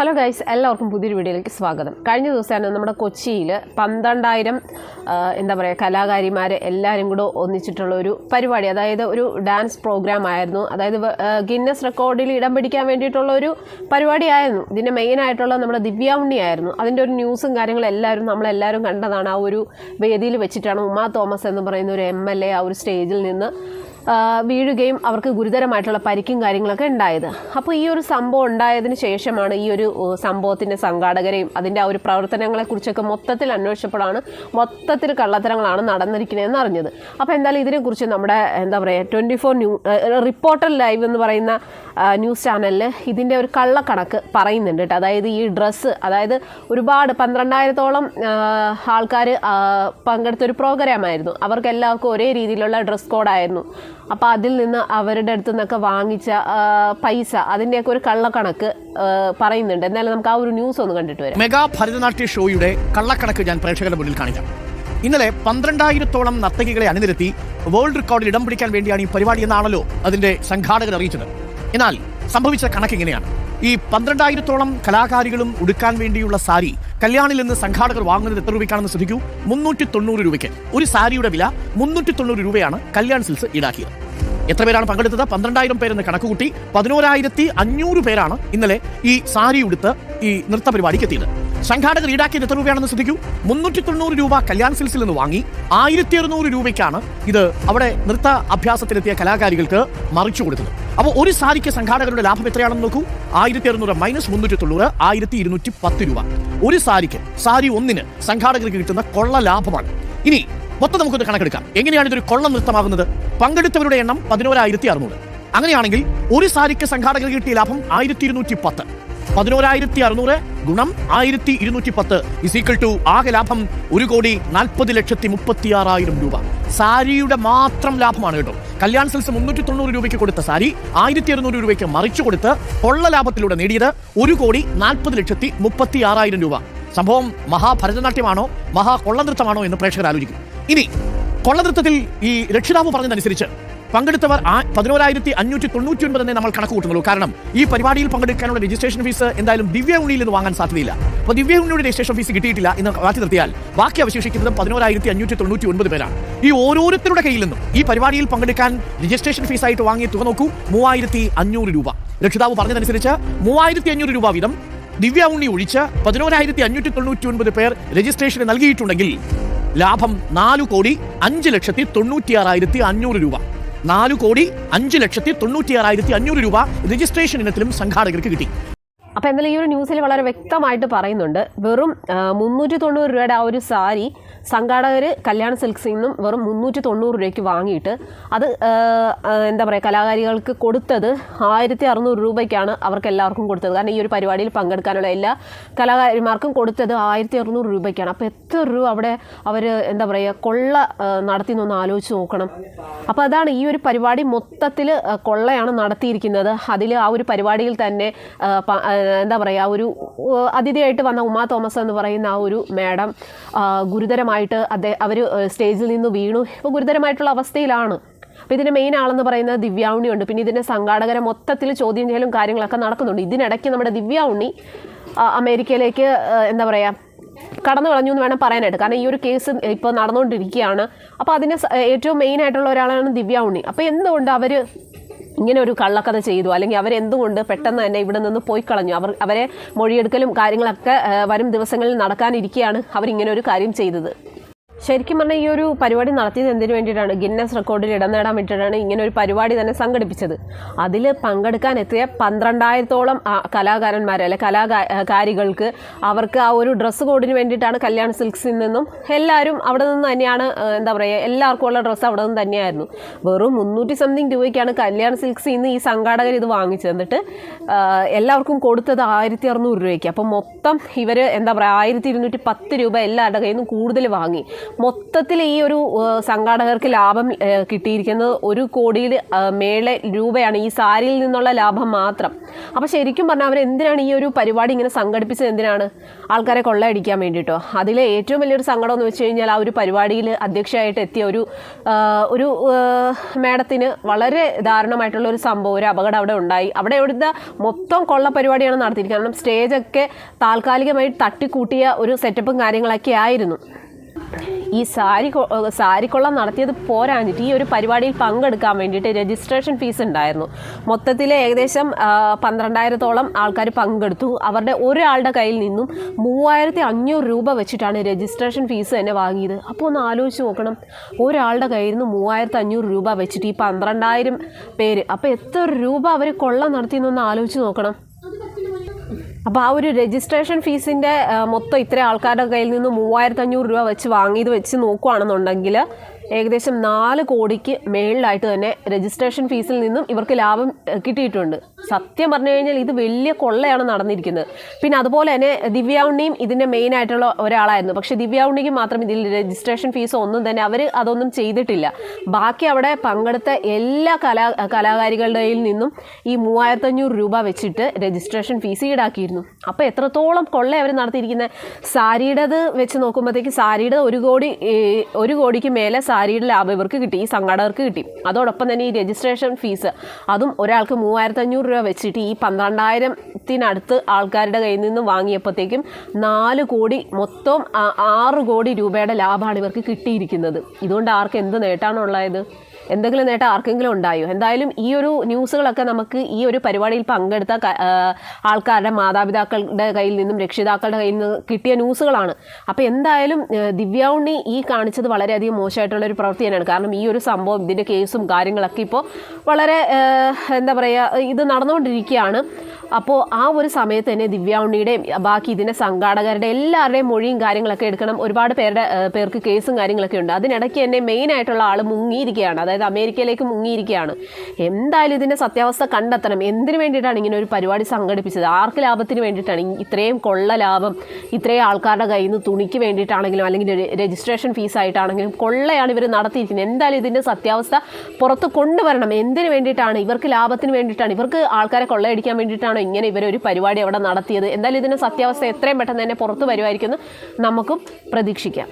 Hello guys എല്ലാവർക്കും പുതിയൊരു വീഡിയോയിലേക്ക് സ്വാഗതം. കഴിഞ്ഞ ദിവസമാണ് നമ്മുടെ കൊച്ചിയിൽ പന്ത്രണ്ടായിരം എന്താ പറയുക കലാകാരിമാർ എല്ലാവരും കൂടെ ഒന്നിച്ചിട്ടുള്ള ഒരു പരിപാടി അതായത് ഒരു ഡാൻസ് പ്രോഗ്രാം ആയിരുന്നു. അതായത് ഗിന്നസ് റെക്കോർഡിൽ ഇടം പിടിക്കാൻ വേണ്ടിയിട്ടുള്ള ഒരു പരിപാടിയായിരുന്നു ഇതിന്റെ മെയിൻ ആയിട്ടുള്ള നമ്മുടെ ദിവ്യ ഉണ്ണിയായിരുന്നു അതിന്റെ ഒരു ന്യൂസും കാര്യങ്ങളും എല്ലാവരും നമ്മളെല്ലാവരും കണ്ടതാണ്. ആ ഒരു വേദിയിൽ വെച്ചിട്ടാണ് ഉമാ തോമസ് എന്ന് പറയുന്ന ഒരു എം ആ ഒരു സ്റ്റേജിൽ നിന്ന് വീഴുകയും അവർക്ക് ഗുരുതരമായിട്ടുള്ള പരിക്കും കാര്യങ്ങളൊക്കെ ഉണ്ടായത്. അപ്പോൾ ഈ ഒരു സംഭവം ഉണ്ടായതിന് ശേഷമാണ് ഈ ഒരു സംഭവത്തിന്റെ സംഘാടകരെയും അതിന്റെ ആ ഒരു പ്രവർത്തനങ്ങളെക്കുറിച്ചൊക്കെ മൊത്തത്തിൽ അന്വേഷിച്ചപ്പോഴാണ് മൊത്തത്തിൽ കള്ളത്തരങ്ങളാണ് നടന്നിരിക്കുന്നതെന്ന് അറിഞ്ഞത് അപ്പോൾ എന്തായാലും ഇതിനെക്കുറിച്ച് നമ്മുടെ എന്താ പറയുക twenty four new reporter live എന്ന് പറയുന്ന ന്യൂസ് ചാനലിൽ ഇതിന്റെ ഒരു കള്ളക്കണക്ക് പറയുന്നുണ്ട് കേട്ടോ. അതായത് ഈ ഡ്രസ്സ് അതായത് ഒരുപാട് പന്ത്രണ്ടായിരത്തോളം ആൾക്കാർ പങ്കെടുത്ത ഒരു പ്രോഗ്രാമായിരുന്നു. അവർക്കെല്ലാവർക്കും ഒരേ രീതിയിലുള്ള ഡ്രസ് കോഡായിരുന്നു. അപ്പോൾ അതിൽ നിന്ന് അവരുടെ അടുത്ത് നിന്നൊക്കെ വാങ്ങിച്ച പൈസ അതിന്റെയൊക്കെ ഒരു കള്ളക്കണക്ക് പറയുന്നുണ്ട്. എന്നാലും നമുക്ക് ആ ഒരു ന്യൂസ് ഒന്ന് കണ്ടിട്ട് വരാം. മെഗാ ഭരതനാട്യ ഷോയുടെ കള്ളക്കണക്ക് ഞാൻ പ്രേക്ഷകരുടെ മുന്നിൽ കാണിക്കാം. ഇന്നലെ പന്ത്രണ്ടായിരത്തോളം നർത്തകികളെ അണിനിരത്തി വേൾഡ് റെക്കോർഡിൽ ഇടം പിടിക്കാൻ വേണ്ടിയാണ് ഈ പരിപാടി എന്നാണല്ലോ അതിന്റെ സംഘാടകർ അറിയിച്ചത്. എന്നാൽ സംഭവിച്ച കണക്ക് ഇങ്ങനെയാണ്. ഈ പന്ത്രണ്ടായിരത്തോളം കലാകാരികളും ഉടുക്കാൻ വേണ്ടിയുള്ള സാരി കല്യാണിൽ നിന്ന് സംഘാടകർ വാങ്ങുന്നത് എത്ര രൂപയ്ക്കാണെന്ന് ശ്രദ്ധിക്കൂ? മുന്നൂറ്റി തൊണ്ണൂറ് രൂപയ്ക്ക്. ഒരു സാരിയുടെ വില മുന്നൂറ്റി തൊണ്ണൂറ് രൂപയാണ് കല്യാൺ സിൽസ് ഈടാക്കിയത്. എത്ര പേരാണ് പങ്കെടുത്തത്? പന്ത്രണ്ടായിരം പേരെന്ന് കണക്കുകൂട്ടി പതിനോരായിരത്തി അഞ്ഞൂറ് പേരാണ് ഇന്നലെ ഈ സാരി ഉടുത്ത് ഈ നൃത്ത പരിപാടിക്ക് എത്തിയത്. സംഘാടകർ ഈടാക്കിയത് എത്ര രൂപയാണെന്ന് ശ്രദ്ധിക്കൂ? മുന്നൂറ്റി തൊണ്ണൂറ് രൂപ കല്യാൺ സിൽസിൽ നിന്ന് വാങ്ങി. ആയിരത്തി അറുന്നൂറ് രൂപയ്ക്കാണ് ഇത് അവിടെ നൃത്ത അഭ്യാസത്തിലെത്തിയ കലാകാരികൾക്ക് മറിച്ചു കൊടുത്തത്. അപ്പോൾ ഒരു സാരിക്ക് സംഘാടകരുടെ ലാഭം എത്രയാണെന്ന് നോക്കൂ? ആയിരത്തി അറുന്നൂറ് മൈനസ് മുന്നൂറ്റി തൊണ്ണൂറ് ആയിരത്തി ഇരുന്നൂറ്റി പത്ത് രൂപ. ഒരു സാരിക്ക് സാരി ഒന്നിന് സംഘാടകർക്ക് കിട്ടുന്ന കൊള്ള ലാഭമാണ്. ഇനി മൊത്തം നമുക്കൊന്ന് കണക്കെടുക്കാം. എങ്ങനെയാണ് ഇതൊരു കൊള്ളം നൃത്തമാകുന്നത്? പങ്കെടുത്തവരുടെ എണ്ണം പതിനോരായിരത്തി അറുന്നൂറ് അങ്ങനെയാണെങ്കിൽ ഒരു സാരിക്ക് സംഘാടകർ കിട്ടിയ ലാഭം ആയിരത്തി ഇരുന്നൂറ്റി പത്ത് പതിനോരായിരത്തി അറുന്നൂറ് ഗുണം ആയിരത്തി ഇരുന്നൂറ്റി പത്ത് ഇസീക്വൽ ടു ആകെ ലാഭം ഒരു കോടി നാൽപ്പത് ലക്ഷത്തി മുപ്പത്തി ആറായിരം രൂപ. സാരിയുടെ മാത്രം ലാഭമാണ് കേട്ടോ. കല്യാൺ സെൽസ് മുന്നൂറ്റി തൊണ്ണൂറ് രൂപയ്ക്ക് കൊടുത്ത സാരി ആയിരത്തി അറുന്നൂറ് രൂപയ്ക്ക് മറിച്ചു കൊടുത്ത് കൊള്ള ലാഭത്തിലൂടെ നേടിയത് ഒരു കോടി നാൽപ്പത് ലക്ഷത്തി മുപ്പത്തി ആറായിരം രൂപ. സംഭവം മഹാഭരതനാട്യമാണോ മഹാ കൊള്ളനൃത്തമാണോ എന്ന് പ്രേക്ഷകർ ആലോചിക്കും. ഇനി കൊള്ളനൃത്തത്തിൽ ഈ രക്ഷിതാവ് പറഞ്ഞതനുസരിച്ച് പങ്കെടുത്തവർ ആ- പതിനോരായിരത്തി അഞ്ഞൂറ്റി തൊണ്ണൂറ്റി ഒൻപത് തന്നെ നമ്മൾ കണക്ക് കൂട്ടുന്നുള്ളൂ കാരണം ഈ പരിപാടിയിൽ പങ്കെടുക്കാനുള്ള രജിസ്ട്രേഷൻ ഫീസ് എന്തായാലും ദിവ്യ ഉണ്ണിയിൽ നിന്ന് വാങ്ങാൻ സാധ്യതയില്ല. അപ്പോൾ ദിവ്യ ഉണ്ണിയുടെ രജിസ്ട്രേഷൻ ഫീസ് കിട്ടിയിട്ടില്ല എന്ന് മാറ്റി നിർത്തിയാൽ ബാക്കി അവശേഷിക്കുന്നത് പതിനോരായിരത്തി അഞ്ഞൂറ്റി തൊണ്ണൂറ്റി ഒൻപത് പേരാണ്. ഈ ഓരോരുത്തരുടെ കയ്യിൽ നിന്നും ഈ പരിപാടിയിൽ പങ്കെടുക്കാൻ രജിസ്ട്രേഷൻ ഫീസായിട്ട് വാങ്ങിയ തുക നോക്കൂ മൂവായിരത്തി അഞ്ഞൂറ് രൂപ. രക്ഷിതാവ് പറഞ്ഞതനുസരിച്ച് മൂവായിരത്തി അഞ്ഞൂറ് രൂപ വീതം ദിവ്യ ഉണ്ണി ഒഴിച്ച് പതിനോരായിരത്തി അഞ്ഞൂറ്റി തൊണ്ണൂറ്റി ഒൻപത് പേർ രജിസ്ട്രേഷന് നൽകിയിട്ടുണ്ടെങ്കിൽ ലാഭം നാലു കോടി അഞ്ച് ലക്ഷത്തി തൊണ്ണൂറ്റിയാറായിരത്തി അഞ്ഞൂറ് രൂപ. നാലു കോടി അഞ്ച് ലക്ഷത്തി തൊണ്ണൂറ്റിയാറായിരത്തി അഞ്ഞൂറ് രൂപ രജിസ്ട്രേഷൻ ഇനത്തിലും സംഘാടകർക്ക് കിട്ടി. അപ്പോൾ എന്തായാലും ഈ ഒരു ന്യൂസിൽ വളരെ വ്യക്തമായിട്ട് പറയുന്നുണ്ട്. വെറും മുന്നൂറ്റി തൊണ്ണൂറ് രൂപയുടെ ആ ഒരു സാരി സംഘാടകർ കല്യാണ സിൽക്സിൽ നിന്നും വെറും മുന്നൂറ്റി തൊണ്ണൂറ് രൂപയ്ക്ക് വാങ്ങിയിട്ട് അത് എന്താ പറയുക കലാകാരികൾക്ക് കൊടുത്തത് ആയിരത്തി അറുന്നൂറ് രൂപയ്ക്കാണ് അവർക്ക് എല്ലാവർക്കും കൊടുത്തത്. കാരണം ഈ ഒരു പരിപാടിയിൽ പങ്കെടുക്കാനുള്ള എല്ലാ കലാകാരിമാർക്കും കൊടുത്തത് ആയിരത്തി അറുന്നൂറ് രൂപയ്ക്കാണ്. അപ്പോൾ എത്ര രൂപ അവിടെ അവർ എന്താ പറയുക കൊള്ള നടത്തി എന്നൊന്ന് ആലോചിച്ച് നോക്കണം. അപ്പോൾ അതാണ് ഈ ഒരു പരിപാടി മൊത്തത്തിൽ കൊള്ളയാണ് നടത്തിയിരിക്കുന്നത്. അതിൽ ആ ഒരു പരിപാടിയിൽ തന്നെ എന്താ പറയുക ഒരു അതിഥിയായിട്ട് വന്ന ഉമാ തോമസ് എന്ന് പറയുന്ന ആ ഒരു മാഡം ഗുരുതരമായിട്ട് അദ്ദേഹം അവർ സ്റ്റേജിൽ നിന്ന് വീണു. ഇപ്പോൾ ഗുരുതരമായിട്ടുള്ള അവസ്ഥയിലാണ്. അപ്പോൾ ഇതിന്റെ മെയിൻ ആളെന്ന് പറയുന്നത് ദിവ്യ ഉണ്ണിയുണ്ട് പിന്നെ ഇതിന്റെ സംഘാടകരെ മൊത്തത്തിൽ ചോദ്യം ചെയ്യലും കാര്യങ്ങളൊക്കെ നടക്കുന്നുണ്ട്. ഇതിനിടയ്ക്ക് നമ്മുടെ ദിവ്യ അമേരിക്കയിലേക്ക് എന്താ പറയുക കടന്നു കളഞ്ഞു എന്ന് വേണം പറയാനായിട്ട്. കാരണം ഈ ഒരു കേസ് ഇപ്പോൾ നടന്നുകൊണ്ടിരിക്കുകയാണ്. അപ്പോൾ അതിന് ഏറ്റവും മെയിൻ ആയിട്ടുള്ള ഒരാളാണ് ദിവ്യ ഉണ്ണി അപ്പോൾ എന്തുകൊണ്ട് അവർ ഇങ്ങനെ ഒരു കള്ളക്കഥ ചെയ്തു. അല്ലെങ്കിൽ അവരെന്തുകൊണ്ട് പെട്ടെന്ന് തന്നെ ഇവിടെ നിന്ന് പോയി കളഞ്ഞു. അവർ അവരെ മൊഴിയെടുക്കലും കാര്യങ്ങളൊക്കെ വരും ദിവസങ്ങളിൽ നടക്കാനിരിക്കെയാണ് അവരിങ്ങനെ ഒരു കാര്യം ചെയ്തത്. ശരിക്കും പറഞ്ഞാൽ ഈ ഒരു പരിപാടി നടത്തിയത് എന്തിനു വേണ്ടിയിട്ടാണ്? ഗിന്നസ് റെക്കോർഡിൽ ഇടം നേടാൻ വേണ്ടിയിട്ടാണ് ഇങ്ങനെ ഒരു പരിപാടി തന്നെ സംഘടിപ്പിച്ചത്. അതിൽ പങ്കെടുക്കാൻ എത്തിയ പന്ത്രണ്ടായിരത്തോളം കലാകാരന്മാർ അല്ലെ കലാകാരികൾക്ക് അവർക്ക് ആ ഒരു ഡ്രസ്സ് കോഡിന് വേണ്ടിയിട്ടാണ് കല്യാൺ സിൽക്സിൽ നിന്നും എല്ലാവരും അവിടെ നിന്ന് തന്നെയാണ് എന്താ പറയുക എല്ലാവർക്കും ഉള്ള ഡ്രസ്സ് അവിടെ നിന്ന് തന്നെയായിരുന്നു. വെറും മുന്നൂറ്റി സംതിങ് രൂപയ്ക്കാണ് കല്യാൺ സിൽക്സിൽ നിന്ന് ഈ സംഘാടകർ ഇത് വാങ്ങിച്ചത്. തന്നിട്ട് എല്ലാവർക്കും കൊടുത്തത് ആയിരത്തി അറുന്നൂറ് രൂപയ്ക്ക്. അപ്പം മൊത്തം ഇവർ എന്താ പറയുക ആയിരത്തി ഇരുന്നൂറ്റി പത്ത് രൂപ എല്ലാവരുടെ കയ്യിൽ നിന്നും കൂടുതൽ വാങ്ങി. മൊത്തത്തിൽ ഈ ഒരു സംഘാടകർക്ക് ലാഭം കിട്ടിയിരിക്കുന്നത് ഒരു കോടിയിൽ മേളെ രൂപയാണ് ഈ സാരിയിൽ നിന്നുള്ള ലാഭം മാത്രം. അപ്പോൾ ശരിക്കും പറഞ്ഞാൽ അവർ എന്തിനാണ് ഈ ഒരു പരിപാടി ഇങ്ങനെ സംഘടിപ്പിച്ചത് എന്തിനാണ്? ആൾക്കാരെ കൊള്ളയടിക്കാൻ വേണ്ടിയിട്ടോ അതിലെ ഏറ്റവും വലിയൊരു സങ്കടം എന്ന് വെച്ച് കഴിഞ്ഞാൽ ആ ഒരു പരിപാടിയിൽ അധ്യക്ഷയായിട്ട് എത്തിയ ഒരു ഒരു മേഡത്തിന് വളരെ ദാരുണമായിട്ടുള്ള ഒരു സംഭവം ഒരു അപകടം അവിടെ ഉണ്ടായി. അവിടെ അവിടുത്തെ മൊത്തം കൊള്ള പരിപാടിയാണ് നടത്തിയിരിക്കുന്നത്. കാരണം സ്റ്റേജൊക്കെ താൽക്കാലികമായി തട്ടിക്കൂട്ടിയ ഒരു സെറ്റപ്പും കാര്യങ്ങളൊക്കെ ആയിരുന്നു. ഈ സാരി സാരി കൊള്ളം സാരിക്കൊള്ളം നടത്തിയത് പോരാഞ്ഞിട്ട് ഈ ഒരു പരിപാടിയിൽ പങ്കെടുക്കാൻ വേണ്ടിയിട്ട് രജിസ്ട്രേഷൻ ഫീസ് ഉണ്ടായിരുന്നു. മൊത്തത്തിൽ ഏകദേശം പന്ത്രണ്ടായിരത്തോളം ആൾക്കാർ പങ്കെടുത്തു. അവരുടെ ഒരാളുടെ കയ്യിൽ നിന്നും മൂവായിരത്തി അഞ്ഞൂറ് രൂപ വെച്ചിട്ടാണ് രജിസ്ട്രേഷൻ ഫീസ് തന്നെ വാങ്ങിയത്. അപ്പോൾ ഒന്ന് ആലോചിച്ച് നോക്കണം. ഒരാളുടെ കയ്യിൽ നിന്ന് മൂവായിരത്തി അഞ്ഞൂറ് രൂപ വെച്ചിട്ട് ഈ പന്ത്രണ്ടായിരം പേര് അപ്പോൾ എത്ര രൂപ അവർ കൊള്ള നടത്തിയെന്നൊന്ന് ആലോചിച്ച് നോക്കണം. അപ്പോൾ ആ ഒരു രജിസ്ട്രേഷൻ ഫീസിന്റെ മൊത്തം ഇത്ര ആൾക്കാരുടെ കയ്യിൽ നിന്ന് മൂവായിരത്തി അഞ്ഞൂറ് രൂപ വെച്ച് വാങ്ങിയത് വെച്ച് നോക്കുകയാണെന്നുണ്ടെങ്കിൽ ഏകദേശം നാല് കോടിക്ക് മേളിലായിട്ട് തന്നെ രജിസ്ട്രേഷൻ ഫീസിൽ നിന്നും ഇവർക്ക് ലാഭം കിട്ടിയിട്ടുണ്ട്. സത്യം പറഞ്ഞു കഴിഞ്ഞാൽ ഇത് വലിയ കൊള്ളയാണ് നടന്നിരിക്കുന്നത്. പിന്നെ അതുപോലെ തന്നെ ദിവ്യ ഉണ്ണിയും ഇതിന്റെ മെയിൻ ആയിട്ടുള്ള ഒരാളായിരുന്നു. പക്ഷേ ദിവ്യ ഉണ്ണിക്ക് മാത്രം ഇതിൽ രജിസ്ട്രേഷൻ ഫീസ് ഒന്നും തന്നെ അവർ അതൊന്നും ചെയ്തിട്ടില്ല. ബാക്കി അവിടെ പങ്കെടുത്ത എല്ലാ കലാ കലാകാരികളുടെയിൽ നിന്നും ഈ മൂവായിരത്തഞ്ഞൂറ് രൂപ വെച്ചിട്ട് രജിസ്ട്രേഷൻ ഫീസ് ഈടാക്കിയിരുന്നു. അപ്പോൾ എത്രത്തോളം കൊള്ള അവർ നടത്തിയിരിക്കുന്നത്? സാരിയുടേത് വെച്ച് നോക്കുമ്പോഴത്തേക്ക് സാരിയുടെ ഒരു കോടി ഒരു കോടിക്ക് മേലെ സാരിയുടെ ലാഭം ഇവർക്ക് കിട്ടി ഈ സംഘാടകർക്ക് കിട്ടി. അതോടൊപ്പം തന്നെ ഈ രജിസ്ട്രേഷൻ ഫീസ് അതും ഒരാൾക്ക് മൂവായിരത്തഞ്ഞൂറ് രൂപ വെച്ചിട്ട് ഈ പന്ത്രണ്ടായിരത്തിനടുത്ത് ആൾക്കാരുടെ കയ്യിൽ നിന്ന് വാങ്ങിയപ്പോഴത്തേക്കും നാല് കോടി മൊത്തം ആറ് കോടി രൂപയുടെ ലാഭമാണ് ഇവർക്ക് കിട്ടിയിരിക്കുന്നത്. ഇതുകൊണ്ട് ആർക്ക് എന്ത് നേട്ടമാണുള്ളത്? എന്തെങ്കിലും നേട്ടം ആർക്കെങ്കിലും ഉണ്ടായോ? എന്തായാലും ഈ ഒരു ന്യൂസുകളൊക്കെ നമുക്ക് ഈ ഒരു പരിപാടിയിൽ പങ്കെടുത്ത ആൾക്കാരുടെ മാതാപിതാക്കളുടെ കയ്യിൽ നിന്നും രക്ഷിതാക്കളുടെ കയ്യിൽ നിന്നും കിട്ടിയ ന്യൂസുകളാണ്. അപ്പോൾ എന്തായാലും ദിവ്യ ഉണ്ണി ഈ കാണിച്ചത് വളരെയധികം മോശമായിട്ടുള്ള ഒരു പ്രവൃത്തി തന്നെയാണ്. കാരണം ഈ ഒരു സംഭവം ഇതിന്റെ കേസും കാര്യങ്ങളൊക്കെ ഇപ്പോൾ വളരെ എന്താ പറയുക ഇത് നടന്നുകൊണ്ടിരിക്കുകയാണ്. അപ്പോൾ ആ ഒരു സമയത്ത് തന്നെ ദിവ്യ ഉണ്ണിയുടെയും ബാക്കി ഇതിന്റെ സംഘാടകരുടെ എല്ലാവരുടെയും മൊഴിയും കാര്യങ്ങളൊക്കെ എടുക്കണം. ഒരുപാട് പേരുടെ പേർക്ക് കേസും കാര്യങ്ങളൊക്കെ ഉണ്ട്. അതിനിടയ്ക്ക് തന്നെ മെയിൻ ആയിട്ടുള്ള ആൾ മുങ്ങിയിരിക്കുകയാണ്. അതായത് അമേരിക്കയിലേക്ക് മുങ്ങിയിരിക്കുകയാണ്. എന്തായാലും ഇതിന്റെ സത്യാവസ്ഥ കണ്ടെത്തണം. എന്തിനു വേണ്ടിയിട്ടാണ് ഇങ്ങനെ ഒരു പരിപാടി സംഘടിപ്പിച്ചത്? ആർക്ക് ലാഭത്തിന് വേണ്ടിയിട്ടാണ്? ഇത്രയും കൊള്ള ലാഭം ഇത്രയും ആൾക്കാരുടെ കയ്യിൽ നിന്ന് തുണിക്ക് വേണ്ടിയിട്ടാണെങ്കിലും അല്ലെങ്കിൽ രജിസ്ട്രേഷൻ ഫീസ് ആയിട്ടാണെങ്കിലും കൊള്ളയാണ് ഇവർ നടത്തിയിരിക്കുന്നത്. എന്തായാലും ഇതിന്റെ സത്യാവസ്ഥ പുറത്ത് കൊണ്ടുവരണം. എന്തിനു വേണ്ടിയിട്ടാണ്? ഇവർക്ക് ലാഭത്തിന് വേണ്ടിയിട്ടാണ്. ഇവർക്ക് ആൾക്കാരെ കൊള്ളയടിക്കാൻ വേണ്ടിയിട്ടാണോ ഇങ്ങനെ ഇവരൊരു പരിപാടി അവിടെ നടത്തിയത്. എന്തായാലും ഇതിന്റെ സത്യാവസ്ഥ എത്രയും പെട്ടെന്ന് തന്നെ പുറത്ത് വരുമായിരിക്കുമെന്ന് നമുക്കും പ്രതീക്ഷിക്കാം.